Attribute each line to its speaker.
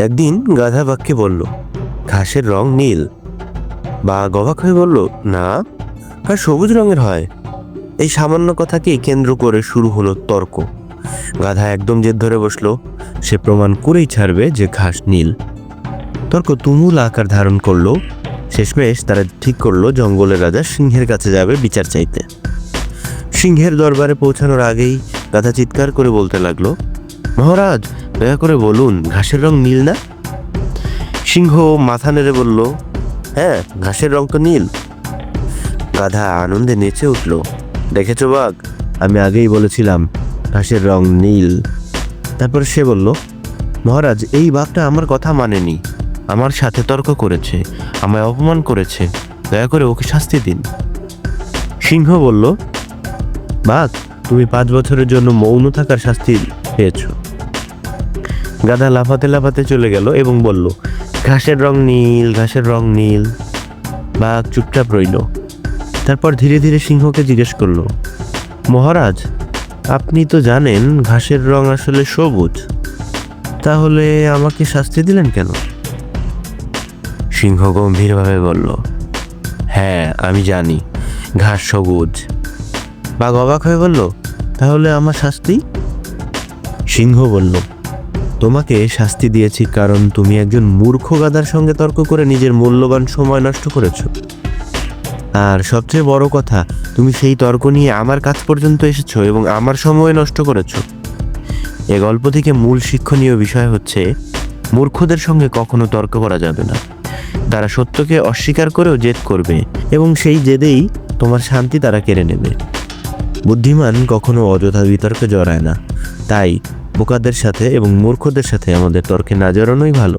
Speaker 1: একদিন গাধা বাক্যে বলল, ঘাসের রং নীল। বা গবাক হয়ে বলল, না, ঘাস সবুজ রঙের হয়। এই সামান্য কথাকেই কেন্দ্র করে শুরু হলো তর্ক। গাধা একদম জেদ ধরে বসল, সে প্রমাণ করেই ছাড়বে যে ঘাস নীল। তর্ক তুমুল আকার ধারণ করল। শেষমেশ তারা ঠিক করল, জঙ্গলের রাজা সিংহের কাছে যাবে বিচার চাইতে। সিংহের দরবারে পৌঁছানোর আগেই গাধা চিৎকার করে বলতে লাগল মহারাজ, দয়া করে বলুন, ঘাসের রং নীল না? সিংহ মাথা নেড়ে বলল হ্যাঁ ঘাসের রং তো নীল। গাধা আনন্দে নেচে উঠল, দেখেছ বাঘ? আমি আগেই বলেছিলাম, ঘাসের রং নীল। তারপর সে বলল, মহারাজ, এই বাঘটা আমার কথা মানেনি। আমার সাথে তর্ক করেছে, আমায় অপমান করেছে। দয়া করে ওকে শাস্তি দিন। সিংহ বলল, বাঘ, তুমি পাঁচ বছরের জন্য মৌন থাকার শাস্তি পেয়েছ গাধা লাফাতে লাফাতে চলে গেল এবং বলল, ঘাসের রং নীল, ঘাসের রং নীল। বাঘ চুপচাপ রইল। তারপর ধীরে ধীরে সিংহকে জিজ্ঞেস করল, মহারাজ, আপনি তো জানেন ঘাসের রং আসলে সবুজ। তাহলে আমাকে শাস্তি দিলেন কেন? সিংহ গম্ভীরভাবে বলল হ্যাঁ আমি জানি, ঘাস সবুজ। বাঘ অবাক হয়ে বলল, তাহলে আমার শাস্তি? সিংহ বলল, তোমাকে শাস্তি দিয়েছি কারণ তুমি একজন মূর্খ গাদার সঙ্গে তর্ক করে নিজের মূল্যবান সময় নষ্ট করেছ। আর সবচেয়ে বড় কথা, তুমি সেই তর্ক নিয়ে আমার কাছ পর্যন্ত এসেছ এবং আমার সময় নষ্ট করেছ। এ গল্প থেকে মূল শিক্ষণীয় বিষয় হচ্ছে, মূর্খদের সঙ্গে কখনো তর্ক করা যাবে না। তারা সত্যকে অস্বীকার করেও জেদ করবে এবং সেই জেদেই তোমার শান্তি তারা কেড়ে নেবে। বুদ্ধিমান কখনো অযথা বিতর্কে জড়ায় না। তাই বোকাদের সাথে এবং মূর্খদের সাথে আমাদের তর্কে না জড়ানোই ভালো।